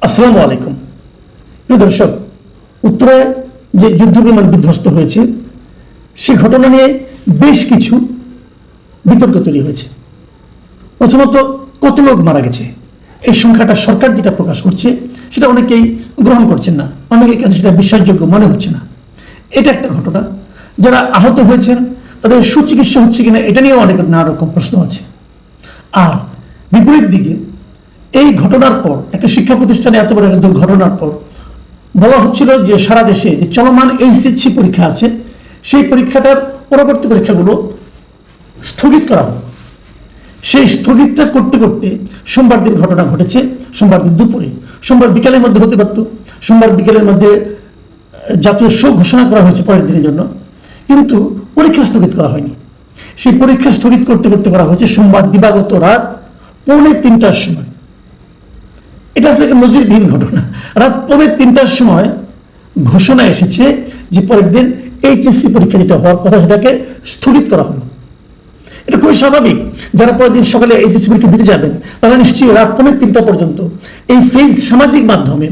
আসসালামু আলাইকুম। প্রিয় দর্শক, উত্তরে যে যুদ্ধ বিমান বিধ্বস্ত হয়েছে, সে ঘটনা নিয়ে বেশ কিছু বিতর্ক তৈরি হয়েছে। প্রথমত, কত লোক মারা গেছে? এই সংখ্যাটা সরকার যেটা প্রকাশ করছে, সেটা অনেকেই গ্রহণ করছেন না। অনেকের কাছে সেটা বিশ্বাসযোগ্য মনে হচ্ছে না। এটা একটা ঘটনা। যারা আহত হয়েছেন, তাদের সুচিকিৎসা হচ্ছে কিনা, এটা নিয়েও অনেক নানা রকম প্রশ্ন আছে। আর বিপরীত দিকে এই ঘটনার পর, একটা শিক্ষা প্রতিষ্ঠানে এত বড় একটা দুর্ঘটনার পর, বলা হচ্ছিল যে সারা দেশে যে চলমান এইচএসসি পরীক্ষা আছে, সেই পরীক্ষাটার পরবর্তী পরীক্ষাগুলো স্থগিত করা হোক। সেই স্থগিতটা করতে করতে সোমবার দিন ঘটনা ঘটেছে, সোমবার দিন দুপুরে। সোমবার বিকালের মধ্যে হতে পারত, সোমবার বিকেলের মধ্যে জাতীয় শোক ঘোষণা করা হয়েছে পরের দিনের জন্য, কিন্তু পরীক্ষা স্থগিত করা হয়নি। সেই পরীক্ষা স্থগিত করতে করতে করা হয়েছে সোমবার দিবাগত রাত পৌনে তিনটার সময়। এটা আসলে একটা নজিরবিহীন ঘটনা। রাত পৌনে তিনটার সময় ঘোষণা এসেছে যে পরের দিন এইচএসসি পরীক্ষা যেটা হওয়ার কথা সেটাকে স্থগিত করা হলো। এটা খুবই স্বাভাবিক। যারা পরের দিন সকালে এইচএসসি পরীক্ষা দিতে যাবেন, তারা নিশ্চয়ই রাত পৌনে তিনটা পর্যন্ত এই ফেস সামাজিক মাধ্যমে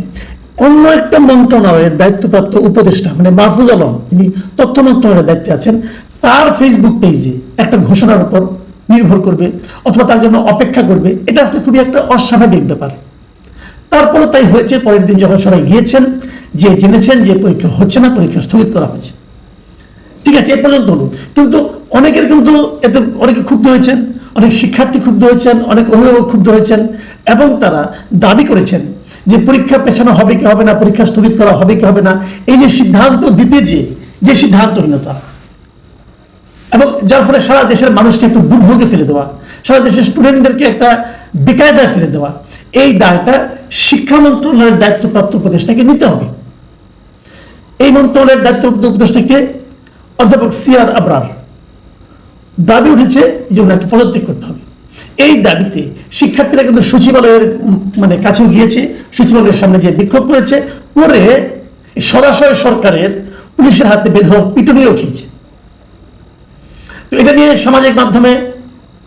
অন্য একটা মন্ত্রণালয়ের দায়িত্বপ্রাপ্ত উপদেষ্টা মানে মাহফুজ আলম, যিনি তথ্য মন্ত্রণালয়ের দায়িত্বে আছেন, তার ফেসবুক পেজে একটা ঘোষণার উপর নির্ভর করবে অথবা তার জন্য অপেক্ষা করবে। এটা আসলে খুবই একটা অস্বাভাবিক ব্যাপার। তারপরে তাই হয়েছে, পরের দিন যখন সবাই গিয়েছেন, যে জেনেছেন যে পরীক্ষা হচ্ছে না, পরীক্ষা স্থগিত করা হয়েছে। ঠিক আছে, এ পর্যন্ত হলো। কিন্তু অনেকের কিন্তু এতে অনেকে ক্ষুব্ধ হয়েছেন, অনেক শিক্ষার্থী ক্ষুব্ধ হয়েছেন, অনেক অভিভাবক ক্ষুব্ধ হয়েছেন, এবং তারা দাবি করেছেন যে পরীক্ষা পেছানো হবে কি হবে না, পরীক্ষা স্থগিত করা হবে কি হবে না, এই যে সিদ্ধান্ত দিতে যে যে সিদ্ধান্তহীনতা। এবং যার ফলে সারা দেশের মানুষকে একটু দুর্ভোগে ফেলে দেওয়া, সারা দেশের স্টুডেন্টদেরকে একটা বেকায়দায় ফেলে দেওয়া, এই দায়টা শিক্ষা মন্ত্রণালয়ের দায়িত্বপ্রাপ্ত উপদেষ্টাকে নিতে হবে। এই মন্ত্রণালয়ের দায়িত্বপ্রাপ্ত উপদেষ্টাকে অধ্যাপক সিআর আবরার দাবি উঠেছে যে ওনাকে পদত্যাগ করতে হবে। এই দাবিতে শিক্ষার্থীরা কিন্তু সচিবালয়ের মানে কাছেও গিয়েছে, সচিবালয়ের সামনে যে বিক্ষোভ করেছে, করে সরাসরি সরকারের পুলিশের হাতে বেধক পিটুনিও খেয়েছে। তো এটা নিয়ে সামাজিক মাধ্যমে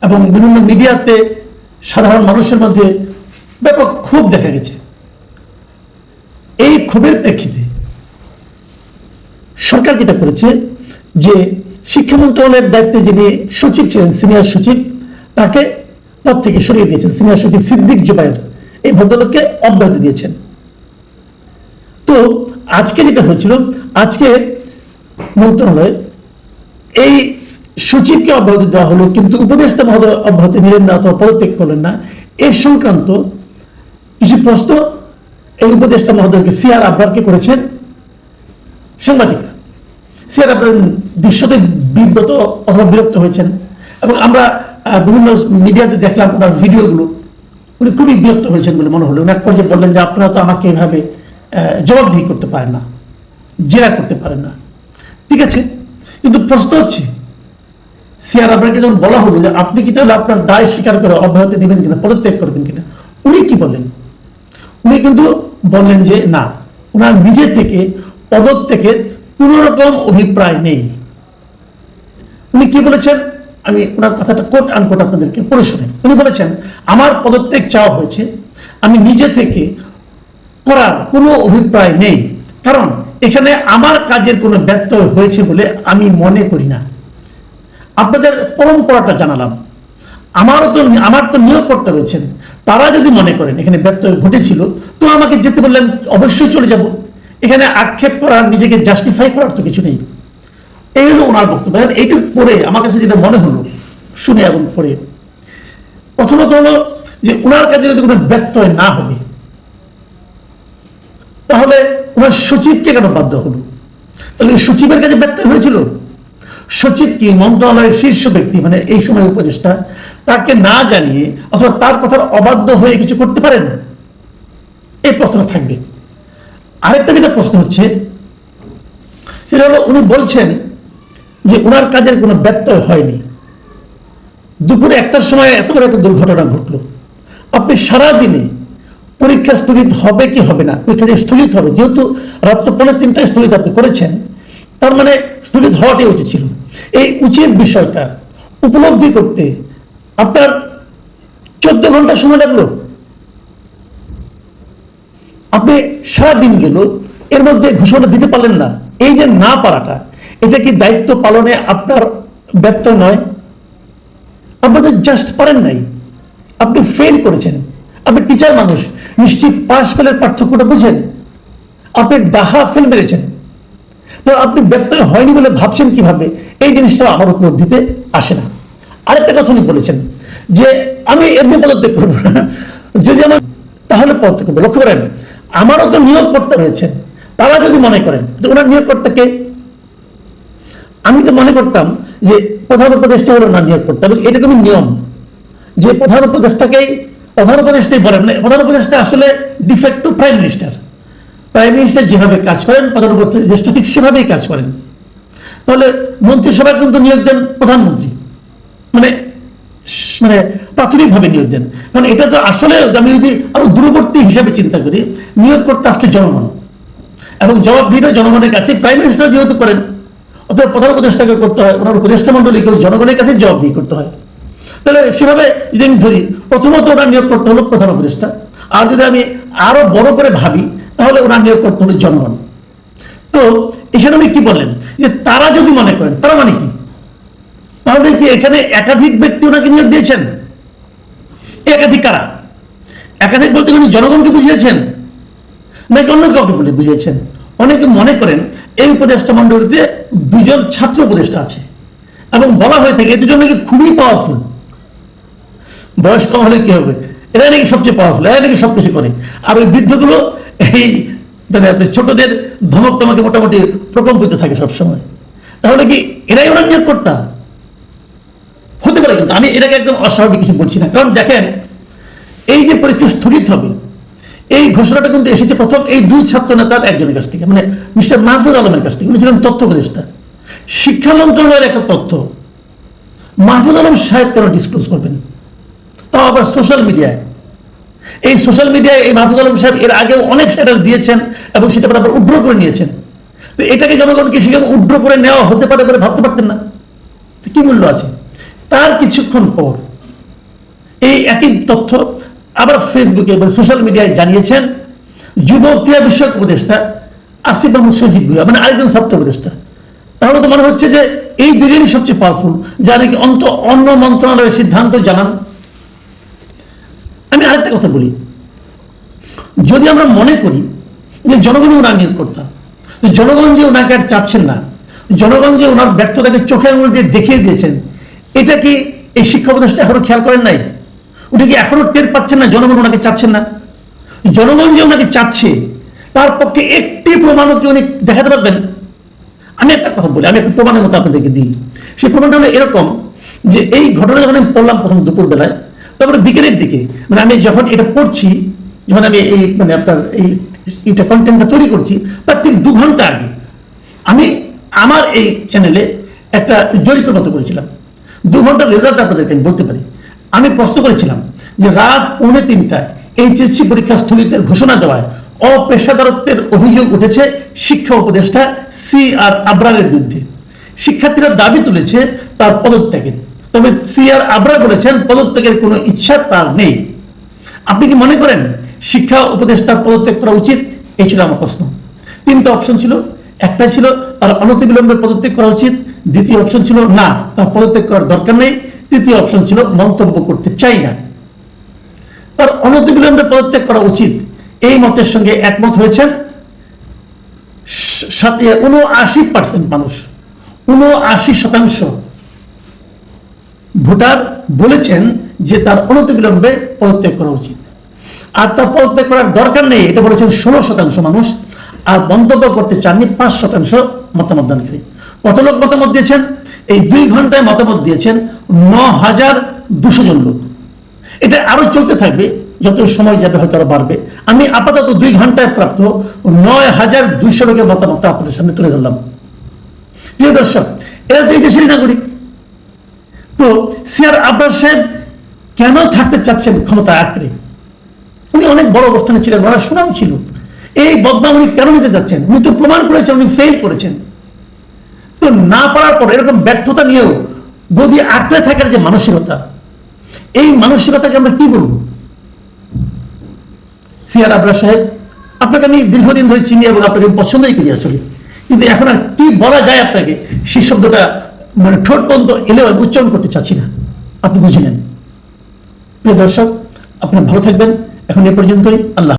এবং বিভিন্ন মিডিয়াতে সাধারণ মানুষের মধ্যে ব্যাপক ক্ষোভ দেখা গেছে। এই ক্ষোভের প্রেক্ষিতে সরকার যেটা করেছে যে শিক্ষা মন্ত্রণালয়ের দায়িত্বে যিনি সচিব ছিলেন, সিনিয়র সচিব, তাকে পদ থেকে সরিয়ে দিয়েছেন। সিনিয়র সচিব সিদ্দিক জুবাইর এই ভদ্রলোককে অব্যাহতি দিয়েছেন। তো আজকে যেটা হয়েছিল, আজকে মন্ত্রণালয়ে এই সচিবকে অব্যাহতি দেওয়া হলো, কিন্তু উপদেষ্টা মহোদয় অব্যাহতি নিলেন না অথবা পদত্যাগ করলেন না। এ সংক্রান্ত কিছু প্রশ্ন এই উপদেষ্টা মহোদয়কে সিআর আব্বারকে করেছেন সাংবাদিকরা। সিআর আব্বার দৃশ্যতে বিব্রত অথবা বিরক্ত হয়েছেন এবং আমরা বিভিন্ন মিডিয়াতে দেখলাম ওনার ভিডিওগুলো। উনি খুবই বিরক্ত হয়েছেন বলে মনে হলো। উনি এক পর্যায়ে বললেন যে, আপনারা তো আমাকে এভাবে জবাবদিহি করতে পারেন না, জেরা করতে পারেন না। ঠিক আছে, কিন্তু প্রশ্ন হচ্ছে সিআর আব্বারকে যখন বলা হলো যে, আপনি কি তাহলে আপনার দায় স্বীকার করে অব্যাহতি দেবেন কিনা, পদত্যাগ করবেন কিনা? উনি কি বললেন? উনি কিন্তু বললেন যে না ওনার নিজে থেকে পদত্যাগের কোন রকম অভিপ্রায় নেই। উনি কি বলেছেন? আমি ওনার কথাটা কোট আনকোট আপনাদেরকে পড়ে শোনাই উনি বলেছেন, আমার পদত্যাগ চাওয়া হয়েছে। আমি নিজে থেকে করার কোনো অভিপ্রায় নেই। কারণ এখানে আমার কাজের কোনো ব্যত্যয় হয়েছে বলে আমি মনে করি না। আপনাদের পরম্পরাটা জানালাম। আমারও তো আমার তো নিয়োগকর্তা রয়েছেন। তারা যদি মনে করেন, এখানে ব্যত্যয় ঘটেছিল, তো আমাকে যেতে বললেন, অবশ্যই চলে যাব। এখানে আক্ষেপ করার, নিজেকে জাস্টিফাই করার তো কিছু নেই। এই হলো ওনার বক্তব্য। এখন এইটু পরে আমার কাছে যেটা মনে হলো, শুনে এবং পড়ে। প্রথমত হলো যে, ওনার কাছে যদি কোনো ব্যত্যয় না হবে তাহলে ওনার সচিবকে কেন বাধ্য হলো? তাহলে সচিবের কাছে ব্যত্যয় হয়েছিল? সচিব কি মন্ত্রণালয়ের শীর্ষ ব্যক্তি? মানে এই সময় উপদেষ্টা তাকে না জানিয়ে অথবা তার কথার অবাধ্য হয়ে কিছু করতে পারেন? এই প্রশ্ন থাকবে। আরেকটা যেটা প্রশ্ন হচ্ছে, সেটা হলো উনি বলছেন যে ওনার কাজের কোনো ব্যত্যয় হয়নি। দুপুরে একটার সময় এত বড় একটা দুর্ঘটনা ঘটলো। আপনি সারা দিনে পরীক্ষা স্থগিত হবে কি হবে না? পরীক্ষা স্থগিত হবে, যেহেতু রাত্র পৌনে তিনটায় স্থগিত আপনি করেছেন, তার মানে স্থগিত হওয়াটাই উচিত ছিল। এই উচিত বিষয়টা উপলব্ধি করতে আপনার চোদ্দ ঘণ্টা সময় লাগল। আপনি সারা দিন গেল, এর মধ্যে ঘোষণা দিতে পারলেন না। এই যে না পারাটা, এটা কি দায়িত্ব পালনে আপনার ব্যর্থ নয়? আপনি তো জাস্ট পারেন নাই। আপনি ফেল করেছেন। আপনি টিচার মানুষ, নিশ্চয়ই পাশ ফেলের পার্থক্যটা বুঝেন। আপনি ডাহা ফেল মেরেছেন। আপনি ব্যর্থ হয়নি বলে ভাবছেন কীভাবে? এই জিনিসটা আমার উপলব্ধিতে আসে না। আরেকটা কথা উনি বলেছেন যে আমি এমনি পদত্যাগ করব না। যদি আমার তাহলে পদত্যাগ করব। লক্ষ্য করেন, আমারও তো নিয়োগকর্তা রয়েছেন। তারা যদি মনে করেন যে ওনার নিয়োগকর্তাকে আমি তো মনে করতাম যে প্রধান উপদেষ্টা হলো না নিয়োগ করতে এবং এটা তুমি নিয়ম। যে প্রধান উপদেষ্টাকেই প্রধান উপদেষ্টাই বলেন। না প্রধান উপদেষ্টা আসলে defective prime minister prime minister যেভাবে কাজ করেন, প্রধান উপদেষ্টা ঠিক সেভাবেই কাজ করেন। তাহলে মন্ত্রিসভায় কিন্তু নিয়োগ দেন প্রধানমন্ত্রী। মানে মানে প্রাথমিকভাবে নিয়োগ দেন। কারণ এটা তো আসলে আমি যদি আরও দূরবর্তী হিসাবে চিন্তা করি, নিয়োগ করতে আসছে জনগণ। এবং জবাবদিহিটা জনগণের কাছে, প্রাইম মিনিস্টার যেহেতু করেন, অথবা প্রধান উপদেষ্টাকে করতে হয়, ওনার উপদেষ্টা মন্ডলীকেও জনগণের কাছে জবাবদিহি করতে হয়। তাহলে সেভাবে যদি আমি ধরি, প্রথমত ওনার নিয়োগ করতে হলো প্রধান উপদেষ্টা। আর যদি আমি আরও বড় করে ভাবি, তাহলে ওনার নিয়োগ করতে হলো জনগণ। তো এখানে উনি কি বলেন? যে তারা যদি মনে করেন, তারা মানে কি? তাহলে কি এখানে একাধিক ব্যক্তি ওনাকে নিয়োগ দিয়েছেন? একাধিক কারা? একাধিক বলতে উনি জনগণকে বুঝিয়েছেন, নাকি অন্য কাউকে বলে বুঝিয়েছেন? অনেকে মনে করেন এই উপদেষ্টা মন্ডলীতে দুজন ছাত্র উপদেষ্টা আছে, এবং বলা হয়ে থাকে দুজন নাকি খুবই পাওয়ারফুল বয়স কম হলে কি হবে? এরা নাকি সবচেয়ে পাওয়ারফুল এরা নাকি সবকিছু করে। আর ওই বৃদ্ধগুলো, এই মানে আপনি ছোটদের ধমক টমকে মোটামুটি প্রকম্পিত থাকে সবসময়। তাহলে কি এরাই ওরা নিয়োগ করতা হতে পারে, কিন্তু আমি এটাকে একদম অস্বাভাবিক কিছু বলছি না। কারণ দেখেন, এই যে পরীক্ষা স্থগিত হবে, এই ঘোষণাটা কিন্তু এসেছে প্রথম এই দুই ছাত্র নেতার একজনের কাছ থেকে মানে মিস্টার মাহফুজ আলমের কাছ থেকে, উনি ছিলেন তথ্য উপদেষ্টা। শিক্ষা মন্ত্রণালয়ের একটা তথ্য, মাহফুজ আলম সাহেব কেন ডিসক্লোজ করবেন। তাও আবার সোশ্যাল মিডিয়ায় এই সোশ্যাল মিডিয়ায় এই মাহফুজ আলম সাহেব এর আগেও অনেক স্ট্যাটাস দিয়েছেন এবং সেটা আবার উড্র করে নিয়েছেন। তো এটাকে জনগণকে সেখানে উড্র করে নেওয়া হতে পারে বলে ভাবতে পারতেন না। কি মূল্য আছে? তার কিছুক্ষণ পর এই একই তথ্য আবার ফেসবুকে এবং সোশ্যাল মিডিয়ায় জানিয়েছেন যুব ক্রীড়া বিষয়ক উপদেষ্টা আসিফ মাহমুদ সজিব ভুয়া মানে আরেকজন ছাত্র উপদেষ্টা। তাহলে তো মনে হচ্ছে যে এই দুজনই সবচেয়ে পাওয়ারফুল যা নাকি অন্ত অন্য মন্ত্রণালয়ের সিদ্ধান্ত জানান। আমি আরেকটা কথা বলি। যদি আমরা মনে করি যে জনগণ ওনার নিয়োগ করতাম জনগণ যে ওনাকে আর চাচ্ছেন না, জনগণ যে ওনার ব্যর্থতাকে চোখে আঙুল দিয়ে দেখিয়ে দিয়েছেন এটা কি এই শিক্ষা উপদেষ্টা এখনও খেয়াল করেন নাই? উনি কি এখনও টের পাচ্ছেন না? জনগণ ওনাকে চাচ্ছেন না? জনগণ যে ওনাকে চাচ্ছে, তার পক্ষে একটি প্রমাণও কি উনি দেখাতে পারবেন? আমি একটা কথা বলি, আমি একটা প্রমাণের মতো আপনাদেরকে দিই। সেই প্রমাণটা হলো এরকম যে এই ঘটনা যখন আমি পড়লাম প্রথম দুপুর বেলায় তারপরে বিকেলের দিকে মানে আমি যখন এটা পড়ছি, যখন আমি এই মানে আপনার এই এটা কন্টেন্টটা তৈরি করছি, তার ঠিক দু ঘণ্টা আগে আমি আমার এই চ্যানেলে একটা জরিপের মতো করেছিলাম। দু ঘণ্টার রেজাল্ট আপনাদেরকে আমি বলতে পারি। আমি প্রশ্ন করেছিলাম যে রাত পৌনে তিনটায় এইচএসসি পরীক্ষা স্থগিতের ঘোষণা দেওয়ায় অপেশাদারত্বের অভিযোগ উঠেছে শিক্ষা উপদেষ্টা সি আর আবরারের বিরুদ্ধে। শিক্ষার্থীরা দাবি তুলেছে তার পদত্যাগের। তবে সি আর আবরার বলেছেন পদত্যাগের কোনো ইচ্ছা তার নেই। আপনি কি মনে করেন শিক্ষা উপদেষ্টার পদত্যাগ করা উচিত? এই ছিল আমার প্রশ্ন। তিনটা অপশন ছিল। একটা ছিল তার অনতিবিলম্বে পদত্যাগ করা উচিত। দ্বিতীয় অপশন ছিল না, তার পদত্যাগ করার দরকার নেই। তৃতীয় অপশন ছিল মন্তব্য করতে চাই না। তার অনতিবিলম্বে পদত্যাগ করা উচিত। এই মতের সঙ্গে একমত হয়েছেন। উনআশি পার্সেন্ট মানুষ, উনআশি শতাংশ ভোটার বলেছেন যে তার অনতিবিলম্বে পদত্যাগ করা উচিত। আর তার পদত্যাগ করার দরকার নেই, এটা বলেছেন ষোলো শতাংশ মানুষ। আর মন্তব্য করতে চাননি পাঁচ শতাংশ মতামত দানকারী। কত লোক মতামত দিয়েছেন, এই দুই ঘন্টায় মতামত দিয়েছেন ন হাজার দুশো জন লোক। এটা আরও চলতে থাকবে, যত সময় যাবে হয়তো আরও বাড়বে। আমি আপাতত দুই ঘন্টায় প্রাপ্ত নয় হাজার দুইশো লোকের মতামত আপনাদের সামনে তুলে ধরলাম। প্রিয় দর্শক, এরা তো এই দেশেরই নাগরিক। তো সিআর আব্বাস সাহেব কেন থাকতে চাচ্ছেন ক্ষমতা আঁকড়ে? উনি অনেক বড় অবস্থানে ছিলেন, ওনার সুনাম ছিল। এই বদনাম উনি কেন নিতে চাচ্ছেন উনি তো প্রমাণ করেছেন, উনি ফেল করেছেন। তো না পারার পর এরকম ব্যর্থতা নিয়েও গদি আঁকড়ে থাকার যে মানসিকতা, এই মানসিকতাকে আমরা কি বলব? সিআর আবরা সাহেব, আপনাকে আমি দীর্ঘদিন ধরে চিনি এবং আপনাকে পছন্দই করি আসলে। কিন্তু এখন আর কি বলা যায় আপনাকে? সেই শব্দটা মানে ঠোঁট পর্যন্ত এলেও আমি উচ্চারণ করতে চাচ্ছি না। আপনি বুঝে নেন। প্রিয় দর্শক, আপনারা ভালো থাকবেন। এখন এ পর্যন্তই। আল্লাহ